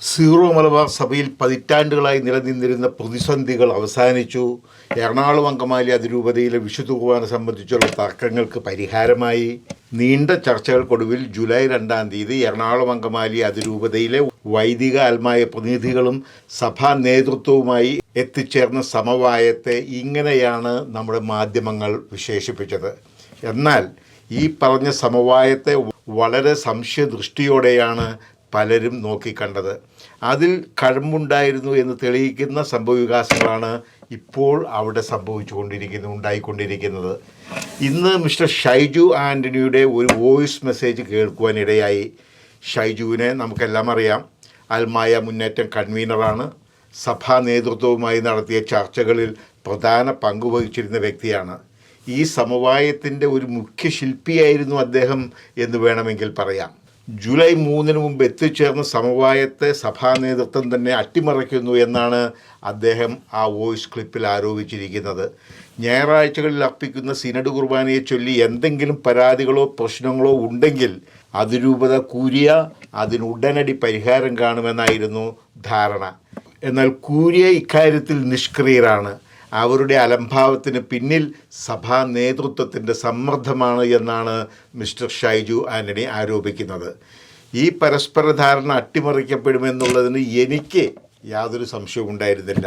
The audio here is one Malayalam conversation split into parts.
സീറോ മലബാർ സഭയിൽ പതിറ്റാണ്ടുകളായി നിലനിന്നിരുന്ന പ്രതിസന്ധികൾ അവസാനിച്ചു. എറണാകുളം അങ്കമാലി അതിരൂപതയിലെ വിശുദ്ധ കുർബാന സംബന്ധിച്ചുള്ള തർക്കങ്ങൾക്ക് പരിഹാരമായി. നീണ്ട ചർച്ചകൾക്കൊടുവിൽ ജൂലൈ രണ്ടാം തീയതി എറണാകുളം അങ്കമാലി അതിരൂപതയിലെ വൈദിക ആത്മായ പ്രതിനിധികളും സഭാ നേതൃത്വവുമായി എത്തിച്ചേർന്ന സമവായത്തെ ഇങ്ങനെയാണ് നമ്മുടെ മാധ്യമങ്ങൾ വിശേഷിപ്പിച്ചത്. എന്നാൽ ഈ പറഞ്ഞ സമവായത്തെ വളരെ സംശയദൃഷ്ടിയോടെയാണ് പലരും നോക്കിക്കണ്ടത്. അതിൽ കഴമ്പുണ്ടായിരുന്നു എന്ന് തെളിയിക്കുന്ന സംഭവവികാസങ്ങളാണ് ഇപ്പോൾ അവിടെ സംഭവിച്ചുകൊണ്ടിരിക്കുന്നത് ഉണ്ടായിക്കൊണ്ടിരിക്കുന്നത്. ഇന്ന് മിസ്റ്റർ ഷൈജു ആന്റണിയുടെ ഒരു വോയിസ് മെസ്സേജ് കേൾക്കുവാനിടയായി. ഷൈജുവിനെ നമുക്കെല്ലാം അറിയാം. അൽമായ മുന്നേറ്റം കൺവീനറാണ്. സഭാ നേതൃത്വവുമായി നടത്തിയ ചർച്ചകളിൽ പ്രധാന പങ്കുവഹിച്ചിരുന്ന വ്യക്തിയാണ്. ഈ സമവായത്തിന്റെ ഒരു മുഖ്യ ശില്പിയായിരുന്നു അദ്ദേഹം എന്ന് വേണമെങ്കിൽ പറയാം. ജൂലൈ മൂന്നിന് മുമ്പ് എത്തിച്ചേർന്ന സമവായത്തെ സഭാ നേതൃത്വം തന്നെ അട്ടിമറിക്കുന്നു എന്നാണ് അദ്ദേഹം ആ വോയിസ് ക്ലിപ്പിൽ ആരോപിച്ചിരിക്കുന്നത്. ഞായറാഴ്ചകളിൽ അർപ്പിക്കുന്ന സിനഡ് കുർബാനയെ ചൊല്ലി എന്തെങ്കിലും പരാതികളോ പ്രശ്നങ്ങളോ ഉണ്ടെങ്കിൽ അതിരൂപത കൂരിയ അതിനുടനടി പരിഹാരം കാണുമെന്നായിരുന്നു ധാരണ. എന്നാൽ കൂരിയ ഇക്കാര്യത്തിൽ നിഷ്ക്രിയരാണ്. അവരുടെ അലംഭാവത്തിന് പിന്നിൽ സഭാ നേതൃത്വത്തിന്റെ സമ്മർദ്ദമാണ് എന്നാണ് മിസ്റ്റർ ഷൈജു ആന്റണി ആരോപിക്കുന്നത്. ഈ പരസ്പര ധാരണ അട്ടിമറിക്കപ്പെടുമെന്നുള്ളതിന് എനിക്ക് യാതൊരു സംശയവും ഉണ്ടായിരുന്നില്ല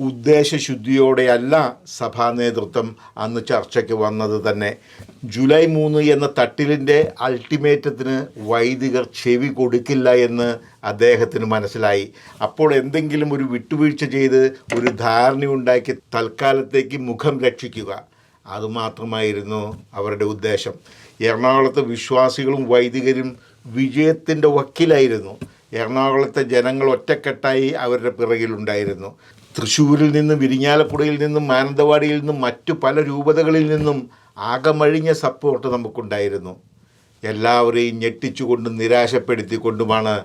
ഉദ്ദേശശുദ്ധിയോടെയല്ല സഭാ നേതൃത്വം അന്ന് ചർച്ചയ്ക്ക് വന്നത് തന്നെ. ജൂലൈ മൂന്ന് എന്ന തട്ടിലിന്റെ അൾട്ടിമേറ്റത്തിന് വൈദികർ ചെവി കൊടുക്കില്ല എന്ന് അദ്ദേഹത്തിന് മനസ്സിലായി. അപ്പോൾ എന്തെങ്കിലും ഒരു വിട്ടുവീഴ്ച ചെയ്ത് ഒരു ധാരണയുണ്ടാക്കി തൽക്കാലത്തേക്ക് മുഖം രക്ഷിക്കുക. അതുമാത്രമായിരുന്നു അവരുടെ ഉദ്ദേശം. എറണാകുളത്തെ വിശ്വാസികളും വൈദികരും വിജയത്തിന്റെ വക്കിലായിരുന്നു. എറണാകുളത്തെ ജനങ്ങൾ ഒറ്റക്കെട്ടായി അവരുടെ പിറകിലുണ്ടായിരുന്നു. തൃശ്ശൂരിൽ നിന്നും വിരിഞ്ഞാലപ്പുഴയിൽ നിന്നും മാനന്തവാടിയിൽ നിന്നും മറ്റു പല രൂപതകളിൽ നിന്നും ആകമഴിഞ്ഞ സപ്പോർട്ട് നമുക്കുണ്ടായിരുന്നു. എല്ലാവരെയും ഞെട്ടിച്ചുകൊണ്ടും നിരാശപ്പെടുത്തിക്കൊണ്ടുമാണ്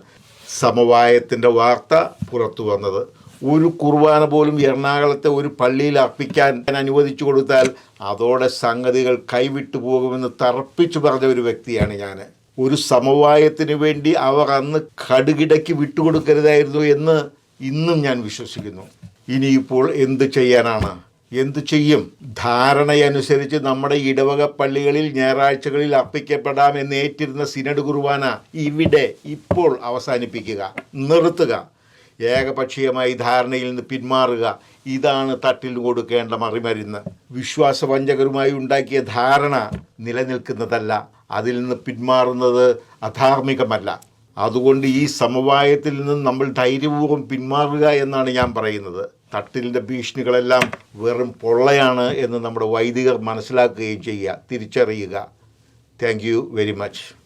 സമവായത്തിന്റെ വാർത്ത പുറത്തു വന്നത്. ഒരു കുർബാന പോലും എറണാകുളത്തെ ഒരു പള്ളിയിൽ അർപ്പിക്കാൻ അനുവദിച്ചു കൊടുത്താൽ അതോടെ സംഗതികൾ കൈവിട്ടു പോകുമെന്ന് തറപ്പിച്ചു പറഞ്ഞ ഒരു വ്യക്തിയാണ് ഞാൻ. ഒരു സമവായത്തിന് വേണ്ടി അവർ അന്ന് കടുകിടയ്ക്ക് വിട്ടുകൊടുക്കരുതായിരുന്നു എന്ന് ഇന്നും ഞാൻ വിശ്വസിക്കുന്നു. ഇനിയിപ്പോൾ എന്ത് ചെയ്യാനാണ്? എന്തു ചെയ്യും? ധാരണയനുസരിച്ച് നമ്മുടെ ഇടവക പള്ളികളിൽ ഞായറാഴ്ചകളിൽ അർപ്പിക്കപ്പെടാം എന്ന് ഏറ്റിരുന്ന സിനഡ് കുർബാന ഇവിടെ ഇപ്പോൾ അവസാനിപ്പിക്കുക നിർത്തുക. ഏകപക്ഷീയമായി ധാരണയിൽ നിന്ന് പിന്മാറുക. ഇതാണ് തട്ടിൽ കൊടുക്കേണ്ട മറിമരുന്ന്. വിശ്വാസവഞ്ചകരുമായി ഉണ്ടാക്കിയ ധാരണ നിലനിൽക്കുന്നതല്ല. അതിൽ നിന്ന് പിന്മാറുന്നത് അധാർമികമല്ല. അതുകൊണ്ട് ഈ സമവായത്തിൽ നിന്ന് നമ്മൾ ധൈര്യപൂർവം പിന്മാറുക എന്നാണ് ഞാൻ പറയുന്നത്. തട്ടിലിന്റെ ഭീഷണികളെല്ലാം വെറും പൊള്ളയാണ് എന്ന് നമ്മുടെ വൈദികർ മനസ്സിലാക്കുകയും ചെയ്യുക തിരിച്ചറിയുക. Thank very much